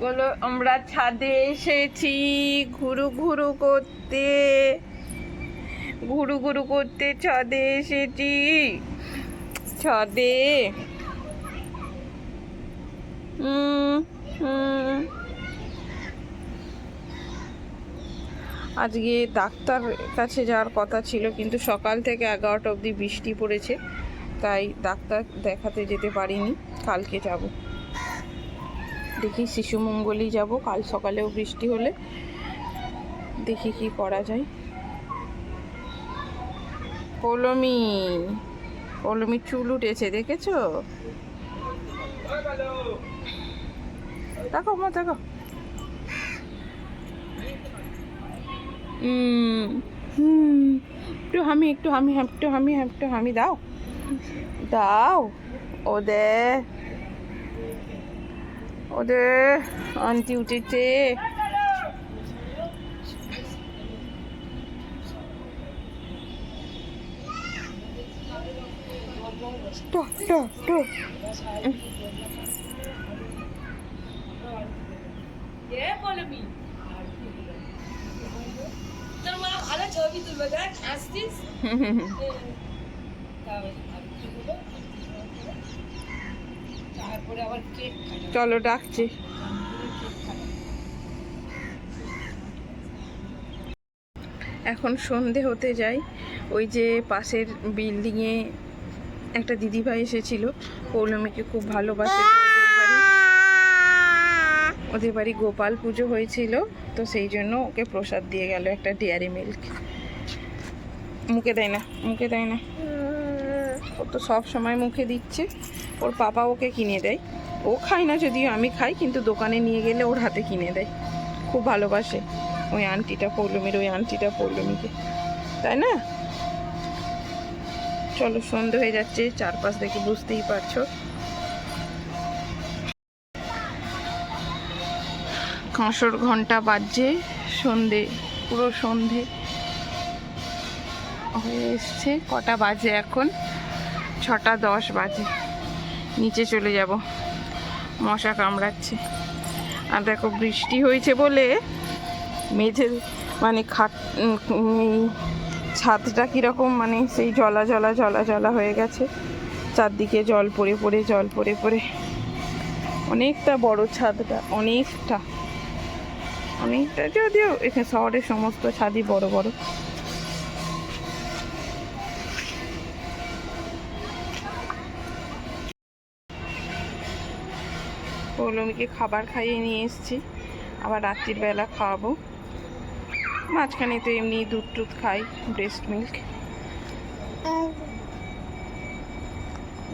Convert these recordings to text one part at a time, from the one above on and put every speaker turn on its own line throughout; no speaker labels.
বলো, আমরা ছাদে এসেছি, ঘুরু ঘুরু করতে। ঘুরু ঘুরু করতে ছাদে এসেছি। ছাদে। হুম হুম। আজকে ডাক্তার কাছে যাওয়ার কথা ছিল, কিন্তু সকাল থেকে এগারোটা অবধি বৃষ্টি পড়েছে, তাই ডাক্তার দেখাতে যেতে পারিনি। কালকে যাব। দেখি শিশু মঙ্গলই যাব, কাল সকালেও বৃষ্টি হলে দেখি কি করা যায়। পৌলমি পৌলমি চুল উঠেছে, দেখেছ? দেখো মা, দেখো হুম হুম একটু হামি একটু হামি একটু হামি একটু হামি, দাও। দাও ওদের ওদের আন্টি উঠেছে।
এ বলবি। তোর ছবি তুলবে দেখ আসছিস তারপরে আবার কেক
চলো ডাকছি। এখন সন্ধে হতে যাই। ওই যে পাশের বিল্ডিংয়ে একটা দিদিভাই এসেছিল। পৌলমীকে খুব ভালোবাসে। ওদের বাড়ি- ওদের বাড়ি গোপাল পুজো হয়েছিল। তো সেই জন্য ওকে প্রসাদ দিয়ে গেল একটা ডেয়ারি মিল্ক মুখে দেয় না, মুখে দেয় না। ও তো সব সময় মুখে দিচ্ছে। ওর পাপা ওকে কিনে দেয়। ও খায় না যদিও, আমি খাই, কিন্তু দোকানে নিয়ে গেলে ওর হাতে কিনে দেয়। খুব ভালোবাসে ওই আন্টিটা, পৌলমীর ওই আন্টিটা, পৌলমীকে। তাই না? চলো, সন্ধে হয়ে যাচ্ছে, চারপাশ দেখে বুঝতেই পারছ। কাঁসর ঘণ্টা বাজছে, সন্ধে, পুরো সন্ধে। হয়ে এসছে। কটা বাজে এখন? ছটা দশ বাজে। নিচে চলে যাব। মশা কামড়াচ্ছে। আর দেখো বৃষ্টি হয়েছে বলে মেঝে মানে খাট ছাদটা কীরকম মানে সেই জলা জলা জলা জলা হয়ে গেছে। চারদিকে জল পড়ে পড়ে, জল পড়ে পড়ে। অনেকটা বড় ছাদটা, অনেকটা। অনেকটা যদিও এখানে শহরের সমস্ত ছাদই বড় বড়। পৌলমীকে খাবার খাইয়ে নিয়ে এসেছি। আবার রাত্রির বেলা খাওয়াবো। মাঝখানে তো এমনি দুধ টুধ খাই ব্রেস্ট মিল্ক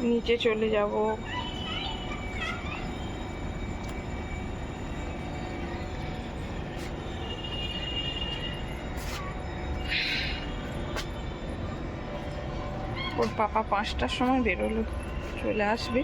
নিচে চলে যাব। ওর পাপা পাঁচটার সময় বেরোলো, চলে আসবে।